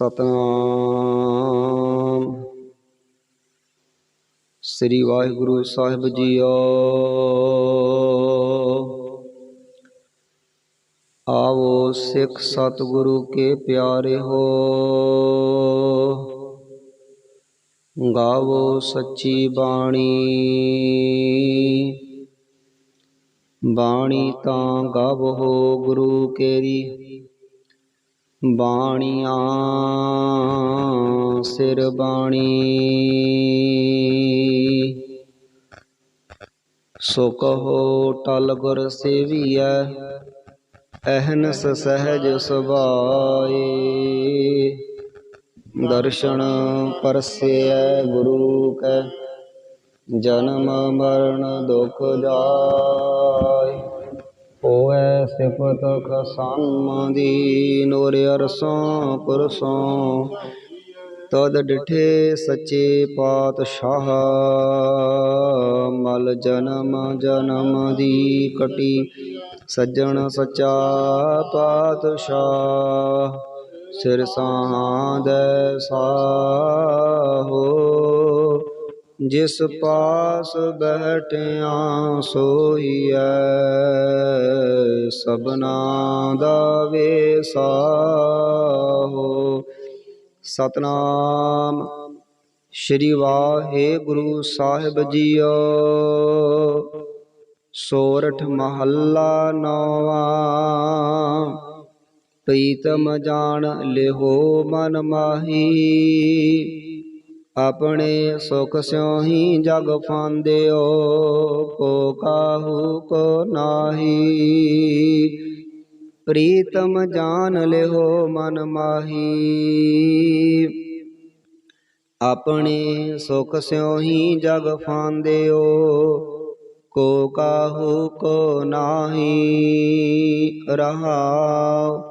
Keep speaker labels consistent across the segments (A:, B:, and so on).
A: ਸਤਨਾਮ। ਸ੍ਰੀ ਵਾਹਿਗੁਰੂ ਸਾਹਿਬ ਜੀਓ। ਆਵੋ ਸਿੱਖ ਸਤਿਗੁਰੂ ਕੇ ਪਿਆਰੇ ਹੋ। ਗਾਵੋ ਸੱਚੀ ਬਾਣੀ। ਬਾਣੀ ਤਾਂ ਗਾਵੋ ਗੁਰੂ ਕੇਰੀ। ਬਾਣੀਆਂ, ਸਿਰ ਬਾਣੀ। ਸੋ ਕਹੋ ਟਲ ਗੁਰ ਸੇਵੀਐ, ਅਹਨਸ ਸਹਿਜ ਸੁਭਾਏ। ਦਰਸ਼ਨ ਪਰਸੇਐ ਗੁਰੂ ਕੈ, ਜਨਮ ਮਰਨ ਦੁਖ ਜਾਏ। ਸਿਫਤ ਖਸਮ ਦੀ ਨੂਰ ਅਰਸੋਂ ਪੁਰਸੋਂ ਤਦ ਡਿਠੇ ਸੱਚੇ ਪਾਤਸ਼ਾਹ, ਮਲ ਜਨਮ ਜਨਮ ਦੀ ਕਟੀ। ਸੱਜਣ ਸੱਚਾ ਪਾਤਸ਼ਾਹ, ਸਿਰ ਸਾਂਦੈ ਸਾਹੋ। ਜਿਸ ਪਾਸ ਬੈਠਿਆ ਸੋਈਐ ਸਬਨਾ ਦਾ ਵੇਸਾਹੋ ਸਤਨਾਮ ਸ਼੍ਰੀ ਵਾਹਿਗੁਰੂ ਸਾਹਿਬ ਜੀਓ, ਸੋਰਠ ਮਹੱਲਾ ਨੌਵਾਂ। ਪ੍ਰੀਤਮ ਜਾਣ ਲਿਹੋ ਮਨ ਮਾਹੀ। ਆਪਣੇ ਸੁਖ ਸਿਉ ਹੀ ਜਗ ਫਾਂਦਿਓ ਕੋ ਕਾਹੂ ਕੋ ਨਾਹੀ। ਪ੍ਰੀਤਮ ਜਾਣ ਲਿਹੋ ਮਨ ਮਾਹੀ। ਆਪਣੇ ਸੁਖ ਸਿਉ ਹੀ ਜਗ ਫਾਂਦਿਓ ਕੋ ਕਾਹੂ ਕੋ ਨਾਹੀ। ਰਹਾਉ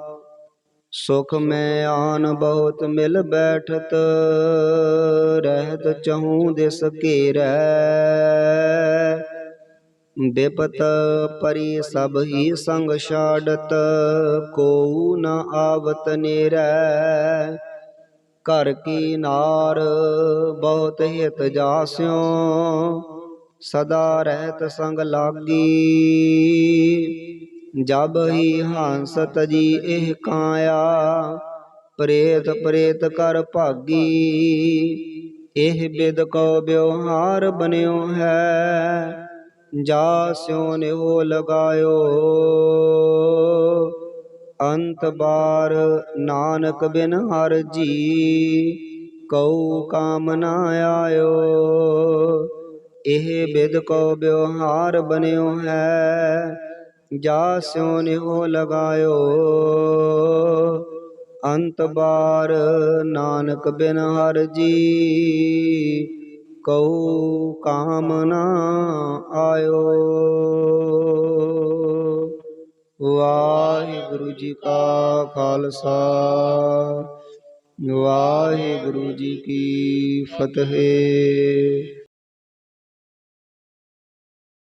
A: ਸੁਖ ਮੈਂ ਆਨ ਬਹੁਤ ਮਿਲ ਬੈਠਤ, ਰਹਿਤ ਚਹੂ ਦਿਸ ਘੇਰੈ। ਬਿਪਤ ਪਰੀ ਸਭ ਹੀ ਸੰਗ ਛਾੜਤ ਕੋ ਨ ਆਵਤ ਨੇਰੈ। ਘਰ ਕੀ ਨਾਰ ਬਹੁਤ ਹਿਤ ਜਾਸਿਓ, ਸਦਾ ਰਹਿਤ ਸੰਗ ਲਾਗੀ। ਜਬ ਹੀ ਹੰਸ ਜੀ ਇਹ ਕਾਇਆ, ਪ੍ਰੇਤ ਪ੍ਰੇਤ ਕਰ ਭਾਗੀ। ਇਹ ਬਿਦ ਕੋ ਬਿਵਹਾਰ ਬਨਿਓ ਹੈ, ਜਾ ਸਿਉ ਨਿਉ ਲਗਾਇਓ। ਅੰਤ ਬਾਰ ਨਾਨਕ ਬਿਨ ਹਰ ਜੀ, ਕਉ ਕਾਮ ਨਾ ਆਇਓ। ਇਹ ਬਿਦ ਕੋ ਬਿਵਹਾਰ ਬਨਿਓ ਹੈ ਜਾ ਸਿਉ ਨਿਉ ਲਗਾਇਓ। ਅੰਤ ਬਾਰ ਨਾਨਕ ਬਿਨ ਹਰ ਜੀ। ਕਉ ਕਾਮ ਨਾ ਆਇਓ। ਵਾਹਿਗੁਰੂ ਜੀ ਕਾ ਖਾਲਸਾ। ਵਾਹਿਗੁਰੂ ਜੀ ਕੀ ਫਤਿਹ।